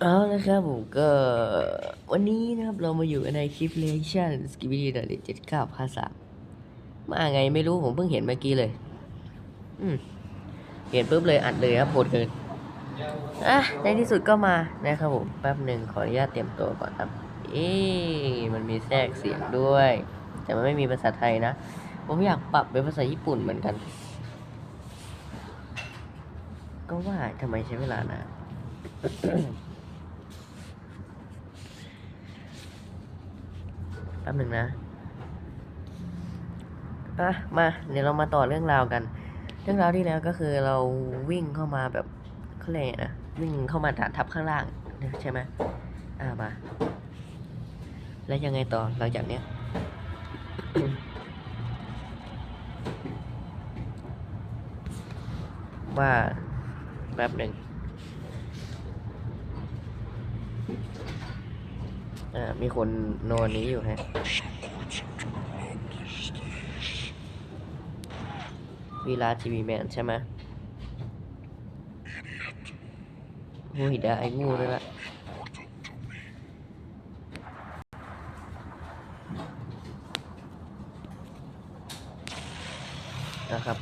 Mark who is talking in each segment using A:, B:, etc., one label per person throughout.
A: เอาละครับผมก็วันนี้นะครับเรามาอยู่ในคลิปเลชั่นสกิบิลีดอทเจ็ดเก้าภาษามาไงไม่รู้ผมเพิ่งเห็นเมื่อกี้เลย อืมเห็นปุ๊บเลยอัดเลยครับโหดเกินอะในที่สุดก็มานะครับผมแป๊บหนึ่งขออนุญาตเตรียมตัวก่อนครับ เอ๊ะมันมีแทรกเสียงด้วย แต่มันไม่มีภาษาไทยนะ ผมอยากปรับเป็นภาษาญี่ปุ่นเหมือนกัน ก็ว่าทำไมใช้เวลานาน ป๊บหนึ่งนะอะมาเดี๋ยวเรามาต่อเรื่องราวกัน เรื่องราวที่แล้วก็คือเราวิ่งเข้ามาแบบเขาเรียกไงนะวิ่งเข้ามาทับข้างล่างใช่ไหมอ่ามา แล้วยังไงต่อหลังจากเนี้ยว่าแป๊บหนึ่ง อ่ามีคนนอนนี้อยู่ฮะวีลาทีวีแมนใช่ไหมงูหิดาไอ้งูด้วยละนะครับ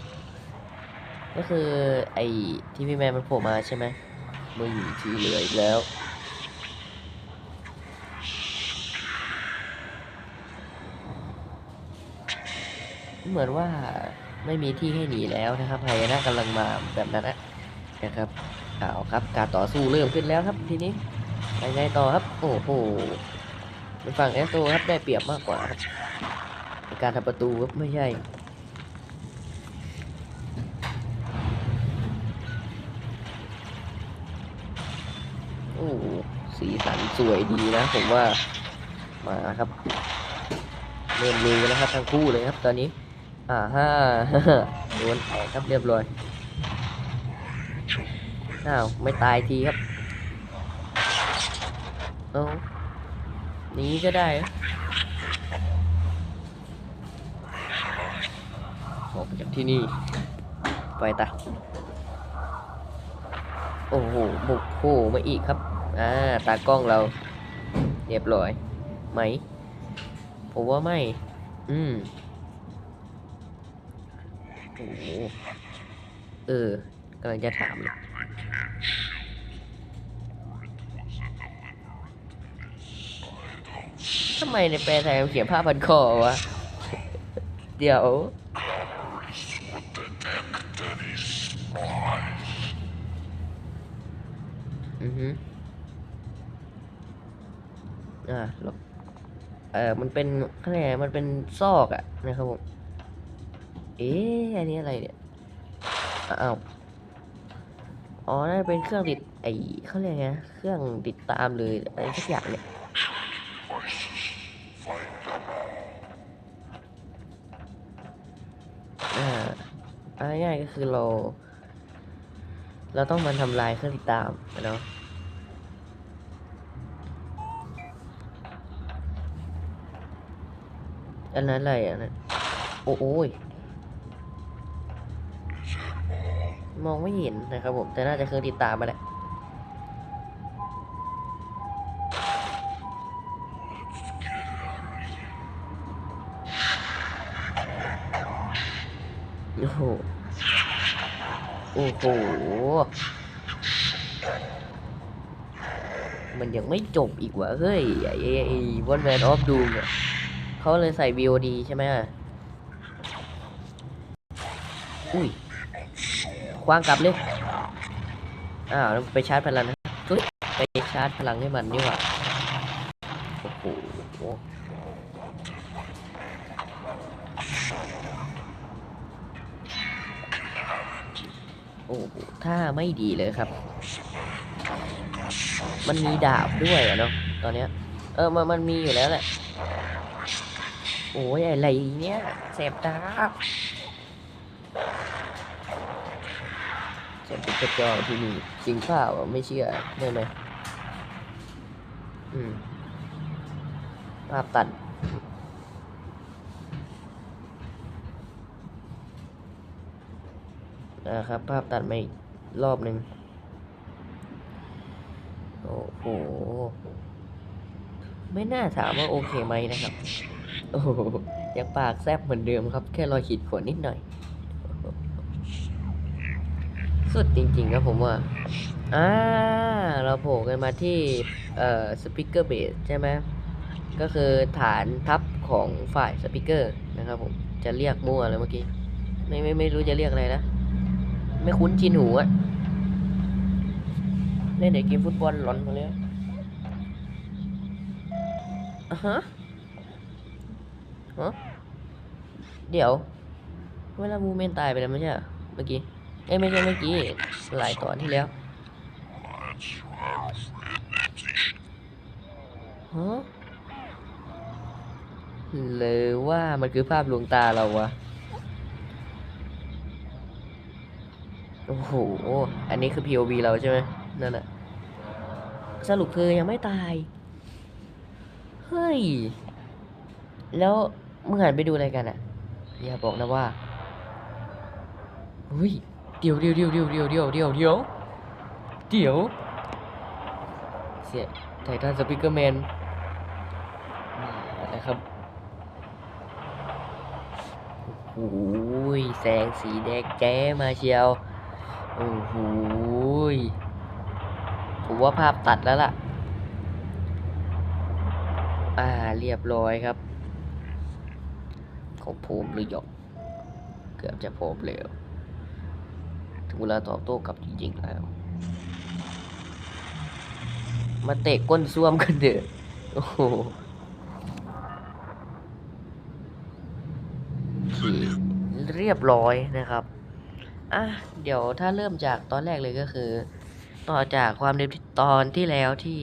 A: ก็คือไอ้ทีวีแมนมันโผล่มาใช่ไหมมาอยู่ที่เหลืออีกแล้ว เหมือนว่าไม่มีที่ให้หนีแล้วนะครับไฮนะกำลังมาแบบนั้นนะนะครับเอาครับ การต่อสู้เริ่มขึ้นแล้วครับทีนี้ไปไงต่อครับโอ้โหเป็นฝั่งเอสโตครับได้เปรียบมากกว่าครับการทำประตูครับไม่ใช่โอ้สีสันสวยดีนะผมว่ามาครับเริ่มลุยกันแล้วครับทั้งคู่เลยครับตอนนี้ อ่าฮ่าโดนแตกครับเรียบร้อยอ้าวไม่ตายทีครับเอานี้ก็ได้นะออกไปจากที่นี่ ไปตาโอ้โห บุกโผล่มาอีกครับ อ่า ตากล้องเรา เรียบร้อย ไหม ผมว่าไม่ อืม โอ้โหเออกำลังจะถามเลยทำไมในแปลไทยมันเขียนผ้าพันคอวะ เดี๋ยว อือฮึอ่าลบเออมันเป็นเขาเรียกอะไรมันเป็นซอกอะนะครับผม เอ๊ะอันนี้อะไรเนี่ยอ้าวอ๋อน่าจะเป็นเครื่องติดไอเขาเรียกไงเครื่องติดตามเลยอะไรสักอย่างเนี่ยอ่าเอาง่ายก็คือเรา เราต้องมันทำลายเครื่องติดตามเนาะอันนั้นอะไรอะนะโอ้โอ้ย มองไม่เห็นนะครับผม แต่น่าจะเครื่องติดตามมาแหละโอ้โห โอ้โห มันยังไม่จบอีกวะเฮ้ย ไอ้ไอ้วันแมนออฟดูเนี่ยเขาเลยใส่ VOD ใช่ไหมอะอุ้ย คว้างกลับเลยอ้าวไปชาร์จพลังนะทุยไปชาร์จพลังให้มันนี่หว่าโอ้โหโอ้โหถ้าไม่ดีเลยครับ มันมีดาบด้วยอะเนาะตอนเนี้ย เออมันมันมีอยู่แล้วแหละ โอ้ยอะไรเนี้ยแสบตา ฉันเป็นกระจอที่นี่จริงเปล่าอะไม่เชื่อได้ไหมอืมภาพตัดนะครับ ภาพตัดมาอีกรอบหนึ่งโอ้โห ไม่น่าถามว่าโอเคไหมนะครับ โอ้ยังปากแซบเหมือนเดิมครับ แค่รอยขีดข่วนนิดหน่อย สุดจริงๆครับผมว่า อ่า เราโผล่กันมาที่ เอ่อสปีกเกอร์เบสใช่ไหมก็คือฐานทัพของฝ่ายสปีกเกอร์นะครับผม จะเรียกมั่วเลยเมื่อกี้ ไม่ไม่ไม่รู้จะเรียกอะไรนะ ไม่คุ้นชินหูอะเล่นในเกมฟุตบอลหลอนมาเลยอะฮะฮะเดี๋ยว เวลามูเมนตายไปแล้วไม่ใช่เหรอเมื่อกี้ เอ้ไม่ใช่เมื่อกี้หลายตอนที่แล้วฮะหรือว่ามันคือภาพลวงตาเราวะโอ้โห อันนี้คือ POV เราใช่ไหมนั่นแหละสรุปคือยังไม่ตาย เฮ้ย แล้วมึงหันไปดูอะไรกันอะอย่าบอกนะว่าเฮ้ย ดี๋ยวเดี๋ยวเดี๋ยวเดี๋ยวเดี๋ยวเดี๋ยวเดี๋ยวเดี๋ยวเดี๋ยวเสียไททันสปิเกอร์แมนนะครับโอ้โหยแสงสีแดงแจ้มาเชียวโอ้โหยผมว่าภาพตัดแล้วล่ะ อ่าเรียบร้อยครับของผมหรือหยกเกือบจะพบแล้ว ถึงเวลาตอบโต้กลับจริงๆแล้ว มาเตะก้นซ่วมกันเถอะโอ้โหเคเรียบร้อยนะครับอะเดี๋ยวถ้าเริ่มจากตอนแรกเลยก็คือ ต่อจากความเดิมที่ตอนที่แล้วที่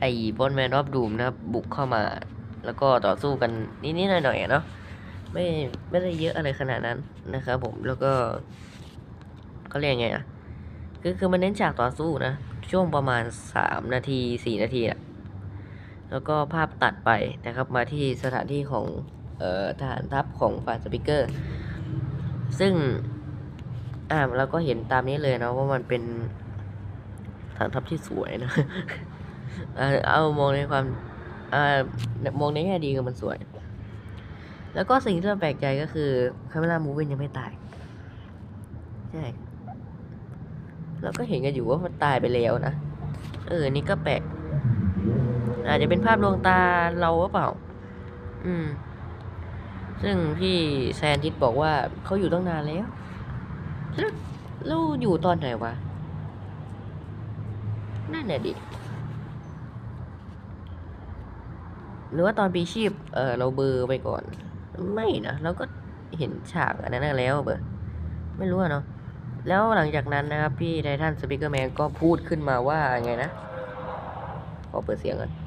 A: ไอ้บอลแมนรอบดูมนะครับ บุกเข้ามา แล้วก็ต่อสู้กันนิดๆหน่อยๆอะเนาะไม่ไม่ได้เยอะอะไรขนาดนั้นนะครับผมแล้วก็ เขาเรียกไงอะคือคือมันเน้นฉากต่อสู้นะ ช่วงประมาณสามนาทีสี่นาทีอะแล้วก็ภาพตัดไปนะครับมาที่สถานที่ของเอ่อทหารทัพของฝ่ายสปิเกอร์ ซึ่งอ่าเราก็เห็นตามนี้เลยนะว่ามันเป็นฐานทัพที่สวยนะเอามองในความอามองในแง่ดีคือมันสวย แล้วก็สิ่งที่เราแปลกใจก็คือคาเมล่ามูวินยังไม่ตาย ใช่ เราก็เห็นกันอยู่ว่ามันตายไปแล้วนะ เออ นี่ก็แปลก อาจจะเป็นภาพลวงตาเราหรือเปล่า อืม ซึ่งพี่แซนทิสบอกว่าเขาอยู่ตั้งนานแล้ว แล้วแล้วอยู่ตอนไหนวะ นั่นแหละดิ หรือว่าตอนปีชีพ เออเราเบอร์ไปก่อน ไม่นะ เราก็เห็นฉากอันนั้นแล้วเบอร์ไม่รู้อะเนาะ แล้วหลังจากนั้นนะครับ พี่ไททันสปิเกอร์แมนก็พูดขึ้นมาว่าไงนะขอเปิดเสียงก่อน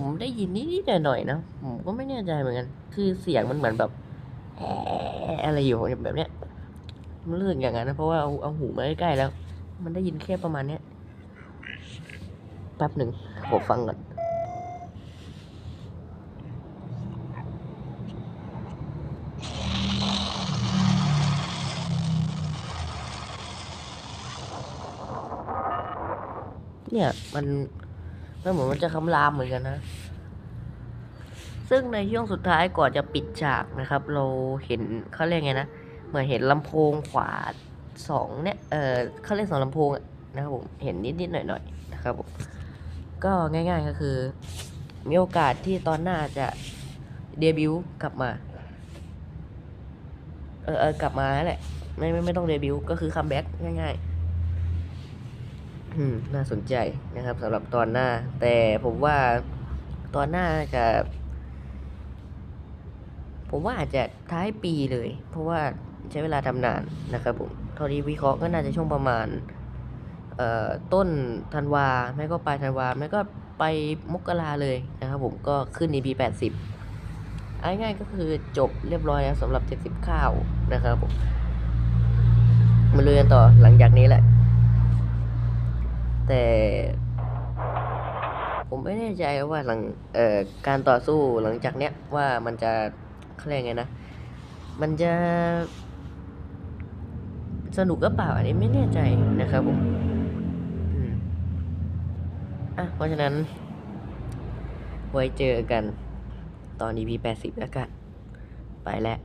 A: ผมได้ยินนิดๆหน่อยๆนะผมก็ไม่แน่ใจเหมือนกัน คือเสียงมันเหมือนแบบอะอะไรอยู่แบบเนี้ยมันรู้สึกอย่างนั้นนะเพราะว่าเอาเอาหูมาใกล้ๆแล้ว มันได้ยินแค่ประมาณเนี้ยแป๊บหนึ่งผมฟังก่อนเนี่ยมัน มันเหมือนมันจะคำรามเหมือนกันนะ ซึ่งในช่วงสุดท้ายก่อนจะปิดฉากนะครับ เราเห็นเขาเรียกไงนะ เหมือนเห็นลำโพงขวาสองเนี่ย เออเขาเรียกสองลำโพงนะครับผม เห็นนิดๆหน่อยๆนะครับผม ก็ง่ายๆก็คือ มีโอกาสที่ตอนหน้าจะเดบิวต์กลับมา เออเออกลับมาแหละ ไม่ไม่ไม่ต้องเดบิวต์ก็คือคัมแบ็กง่าย ๆ น่าสนใจนะครับสำหรับตอนหน้า แต่ผมว่าตอนหน้าจะ ผมว่าอาจจะท้ายปีเลย เพราะว่าใช้เวลาทำนานนะครับผมเท่าที่วิเคราะห์ก็น่าจะช่วงประมาณต้นธันวาไม่ก็ปลายธันวาไม่ก็ไปมกราเลยนะครับผมก็ขึ้น EP 80เอาง่ายๆก็คือจบเรียบร้อยแล้วสำหรับ 70ข้าวนะครับผมมาลุยนต่อหลังจากนี้แหละ แต่ ผมไม่แน่ใจว่าหลังเอ่อการต่อสู้หลังจากเนี้ยว่ามันจะเขาเรียกไงนะ มันจะ สนุกหรือเปล่าอันนี้ไม่แน่ใจนะครับผมอืมอะเพราะฉะนั้น ไว้เจอกันตอน EP 80แล้วกันไปแล้ว